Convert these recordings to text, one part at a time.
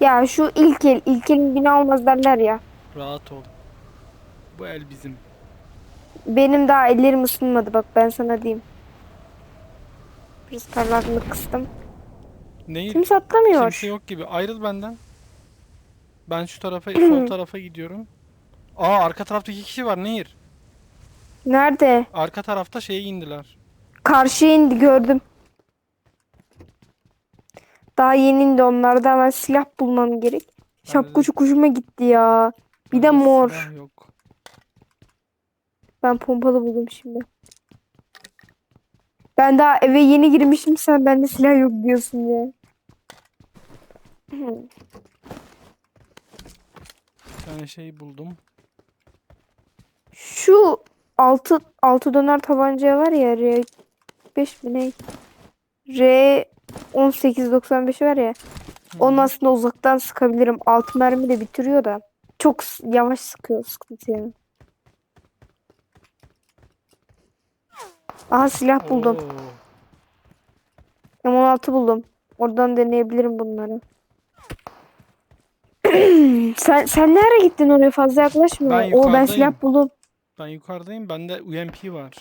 Ya şu ilk el, ilk elin günü almaz derler ya. Rahat ol. Bu el bizim. Benim daha ellerim ısınmadı bak ben sana diyeyim. Biraz parlaklık kıstım. Neyi? Kimse atlamıyor. Kimse yok gibi. Ayrıl benden. Ben şu tarafa, sol tarafa gidiyorum. Aa arka tarafta iki kişi var Nehir. Nerede? Arka tarafta şeye indiler. Karşıya indi gördüm. Daha yeni indi onlarda hemen silah bulmam gerek. Şapkucu kuşuma gitti ya. Bir de mor. Yok. Ben pompalı buldum şimdi. Ben daha eve yeni girmişim sen bende silah yok diyorsun ya. Bir tane şey buldum. Şu altı altı döner tabanca var ya R 5 mi ne? R 1895 var ya. Onu aslında uzaktan sıkabilirim. Altı mermi de bitiriyor da. Çok yavaş sıkıyor sıkıntı yani. Aha silah buldum. Oo. M16 buldum. Oradan deneyebilirim bunları. sen sen ne ara gittin oraya fazla yaklaşma. Ben Oo ben silah buldum. Ben yukarıdayım. Bende UMP var.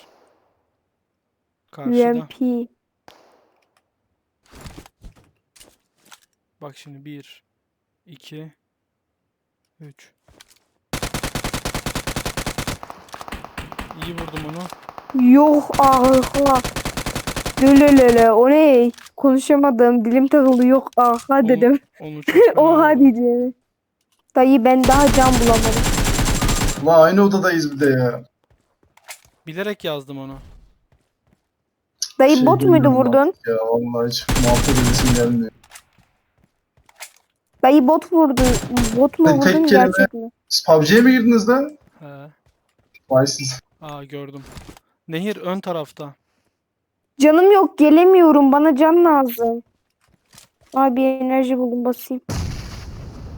Karşıda. UMP. Bak şimdi 1 2 3 İyi vurdum onu. Yok aha. Lölölöle o ne? Konuşamadım. Dilim takıldı. Yok aha Onu- dedim. Onu Oha diyeceğim. Dayı ben daha can bulamadım. La aynı odadayız bir de ya. Bilerek yazdım onu. Dayı Şey bot muydu bilmiyorum vurdun? artık Ya vallahi hiç muhabbet edesim gelmiyor. Dayı bot vurdu. Bot mu Ben tek vurdun kelime- gerçek mi? Siz PUBG'ye mi girdiniz lan? He. Vay siz. Aa gördüm. Nehir ön tarafta. Canım yok gelemiyorum. Bana can lazım. Abi enerji buldum basayım.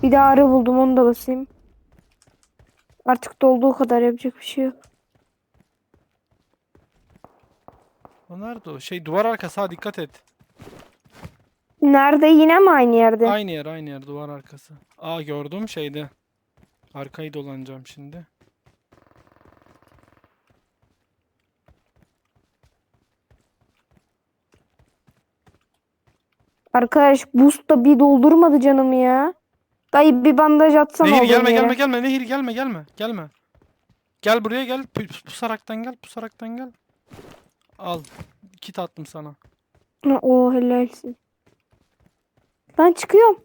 Bir de arı buldum onu da basayım. Artık dolduğu kadar yapacak bir şey yok. O nerede o? Şey duvar arkası ha dikkat et. Nerede? Yine mi aynı yerde? Aynı yer aynı yer duvar arkası. Aa gördüm şeyde. Arkayı dolanacağım şimdi. Arkadaş boost da bir doldurmadı canımı ya. Dayı bir bandaj atsana Nehir gelme gelme gelme Nehir gelme gelme gelme. Gel buraya gel Pu- pusaraktan gel pusaraktan gel. Al kit attım sana. O helalsin. Ben çıkıyorum.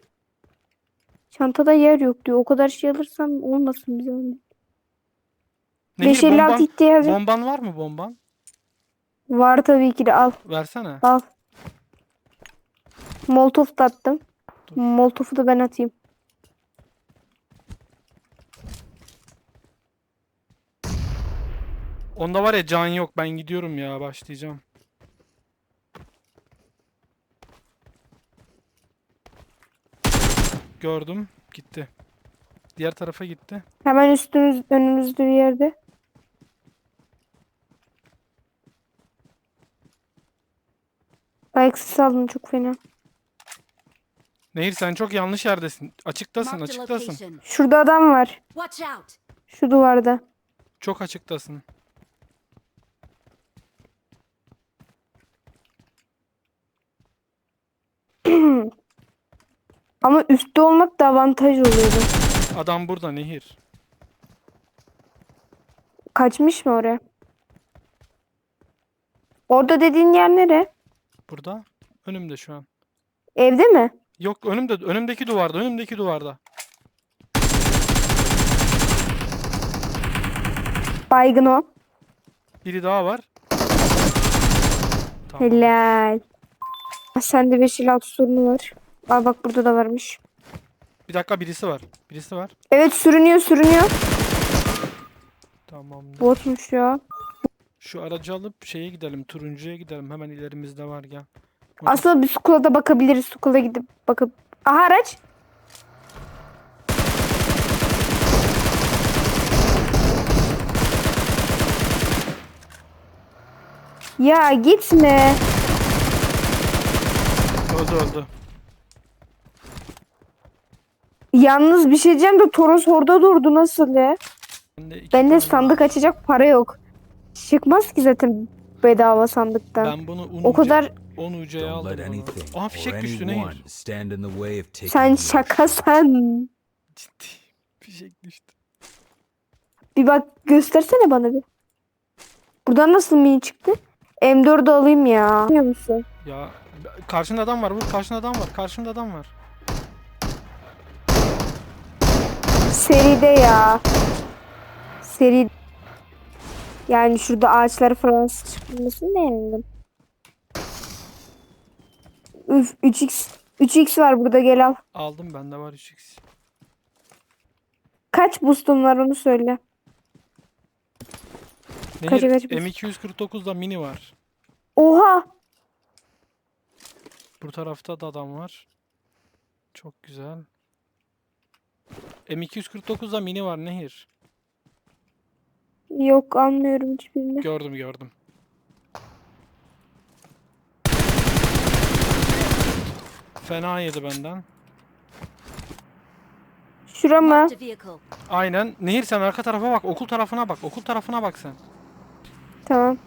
Çantada yer yok diyor. O kadar şey alırsam olmasın bize. Nehir 556 bomban, ihtiyacım bomban var mı bomban? var tabii ki de al. Versene. Al. Molotov da attım. Dur. Molotov'u da ben atayım. Onda var ya can yok ben gidiyorum ya başlayacağım. Gördüm gitti. Diğer tarafa gitti. Hemen üstümüz önümüzde bir yerde. Ayak sesi aldım çok fena. Nehir sen çok yanlış yerdesin. Açıktasın açıktasın. Şurada adam var. Watch out! Şu duvarda. Çok açıktasın. Ama üstte olmak da avantaj oluyordu. Adam burada Nehir. Kaçmış mı oraya? Orada dediğin yer nere? Burada. Önümde şu an. Evde mi? Yok önümde önümdeki duvarda önümdeki duvarda. Baygın o. Biri daha var. Tamam. Helal. Sende 5 ile 6 sorunu var. Aa bak burada da varmış. Bir dakika birisi var. Birisi var. Evet sürünüyor sürünüyor. Tamam. Botmuş ya. Şu aracı alıp şeye gidelim. Turuncuya gidelim. Hemen ilerimizde var. Motor- Aslında bir Sukula da bakabiliriz. Sukula gidip bakıp. Aha araç. Ya gitme. Öldü öldü. Yalnız bir şey diyeceğim de Toros orada durdu nasıl ya? Bende tane sandık var. açacak para yok. Çıkmaz ki zaten bedava sandıktan. Ben bunu 10 o kadar 10 ucaya aldım bunu. Aha fişek düştü taking sen şaka sen. Ciddi. Fişek düştü. Bir bak göstersene bana bir. Buradan nasıl mini çıktı? M4'ü alayım ya. Biliyor musun? Ya karşında adam var. Vur karşında adam var. Karşımda adam var. Seride ya. Seri. Yani şurada ağaçlar falan çıkmasını beğendim. Üf 3x 3x var burada gel al. Aldım bende var 3x. Kaç boost'un var onu söyle. Nehir kaç boost? M249'da mini var. Oha! Bu tarafta da adam var. Çok güzel. M249'da mini var Nehir. Yok almıyorum hiçbirini. Gördüm gördüm. Fena yedi benden. Şura mı? Aynen. Nehir sen arka tarafa bak. Okul tarafına bak. Okul tarafına bak sen. Tamam.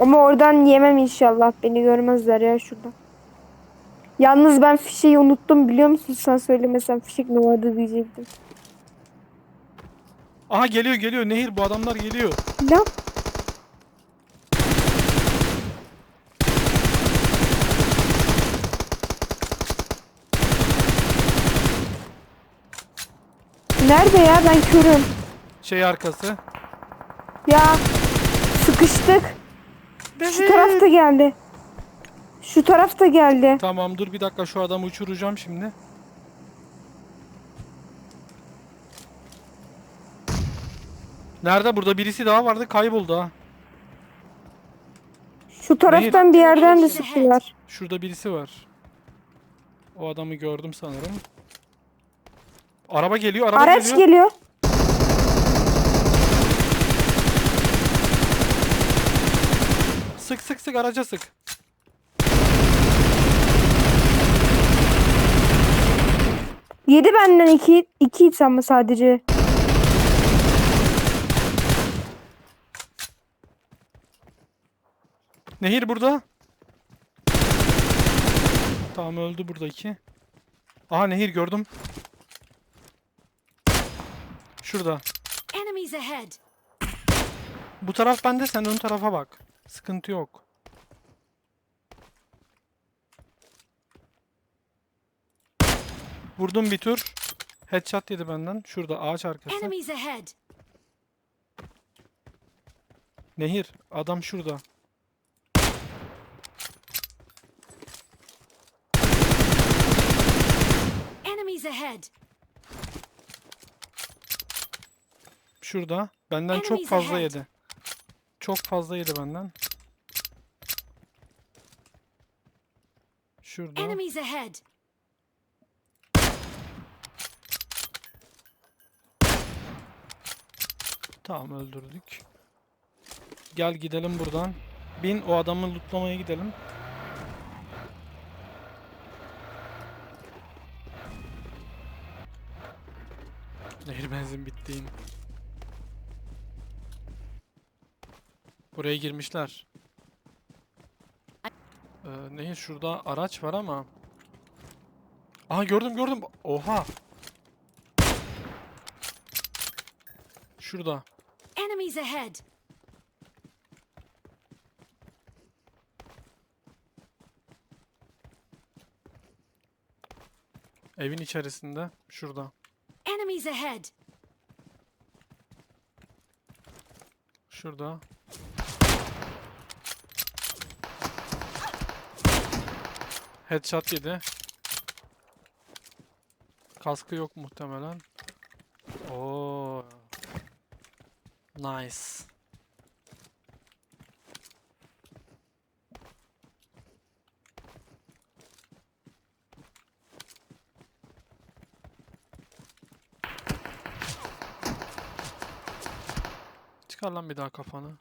Ama oradan yemem inşallah. Beni görmezler ya şurada. Yalnız ben fişeği unuttum biliyor musun? Sen söylemesen fişek mi vardı diyecektim. Aha geliyor geliyor Nehir bu adamlar geliyor. Lan Nerede ya? Ben körüm. Şey arkası. Ya sıkıştık. Şu tarafta geldi. Şu tarafta geldi. Tamam dur bir dakika şu adamı uçuracağım şimdi. Nerede? Burada birisi daha vardı kayboldu ha. Şu taraftan bir yerden de sıktılar. Şurada birisi var. O adamı gördüm sanırım. Araba geliyor, araba Araç geliyor. geliyor. Sık sık sık araca sık. Yedi benden iki, iki itsem mi sadece? Nehir burada. Tamam öldü buradaki. Aha Nehir gördüm. Şurada. Enemies ahead. Bu taraf bende sen ön tarafa bak. Sıkıntı yok. Vurdum bir tur. Headshot yedi benden. Şurada ağaç arkası. Enemies ahead. Nehir adam şurada. Enemies ahead. Şurada. Benden çok Enemies fazla ahead. yedi. Çok fazla yedi benden. Şurada. Enemies ahead. Tamam öldürdük. Gel gidelim buradan. Bin o adamı lootlamaya gidelim. Nehir benzin bittiğin. Buraya girmişler. Ee, Nehir şurada araç var ama. Aha gördüm gördüm. Oha. Şurada. Enemies ahead. Evin içerisinde. Şurada. Enemies ahead. Şurada. Headshot yedi. Kaskı yok muhtemelen. Oo. Nice. Çıkar lan bir daha kafanı.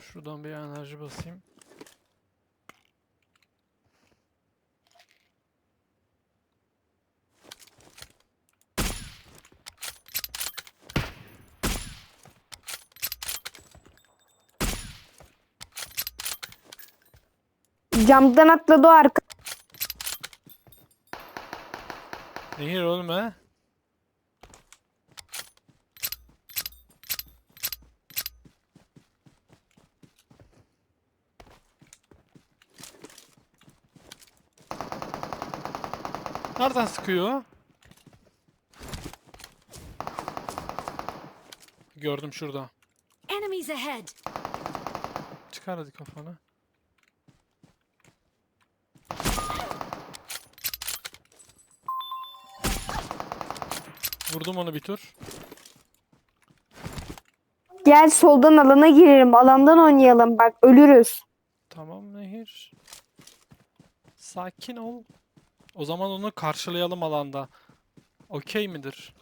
Şuradan bir enerji basayım. Camdan atladı o arka. Nehir oğlum he. Nereden sıkıyor? Gördüm şurada. Enemies ahead. Çıkar hadi kafanı. Vurdum onu bir tur. Gel soldan alana girelim. Alandan oynayalım. Bak ölürüz. Tamam Nehir. Sakin ol. O zaman onu karşılayalım alanda. Okey midir?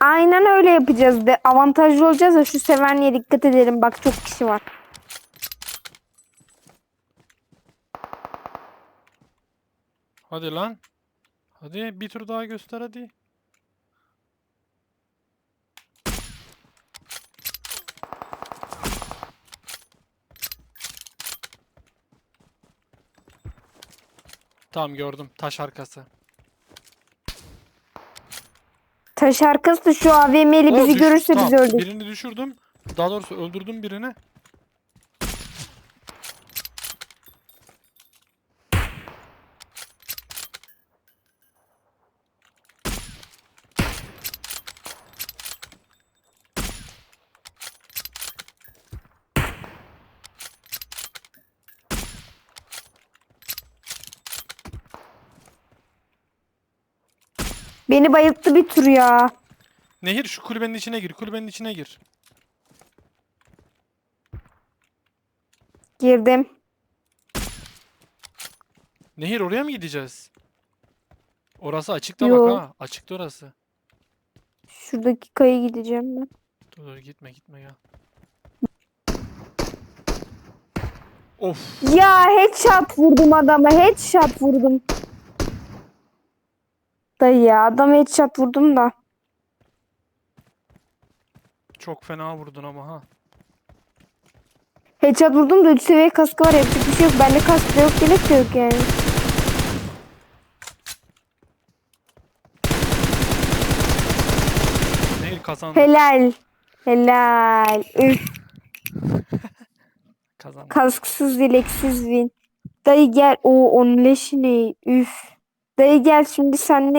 Aynen öyle yapacağız. De avantajlı olacağız da şu sevenliğe dikkat edelim. Bak çok kişi var. Hadi lan. Hadi bir tur daha göster hadi. Tamam gördüm. Taş arkası. Taş arkası da şu AVM'li bizi düş- görürse tamam, biz öldük. Birini düşürdüm. Daha doğrusu öldürdüm birini. Beni bayılttı bir tur ya. Nehir şu kulübenin içine gir. Kulübenin içine gir. Girdim. Nehir oraya mı gideceğiz? Orası açıkta Yo. bak ha. Açıkta orası. Şuradaki kaya gideceğim ben. Dur dur gitme gitme ya. Of. Ya headshot vurdum adama. Headshot vurdum. Dayı ya adama headshot vurdum da. Çok fena vurdun ama ha. Headshot vurdum da 3 seviye kaskı var. Yapacak bir şey yok. Bende kask da yok. Yelek de yok yani. Kazandı. Helal. Helal. Üf. Kazandı. Kasksız yeleksiz win. Dayı gel. O onun leşi ne? Üf. Dayı gel şimdi senle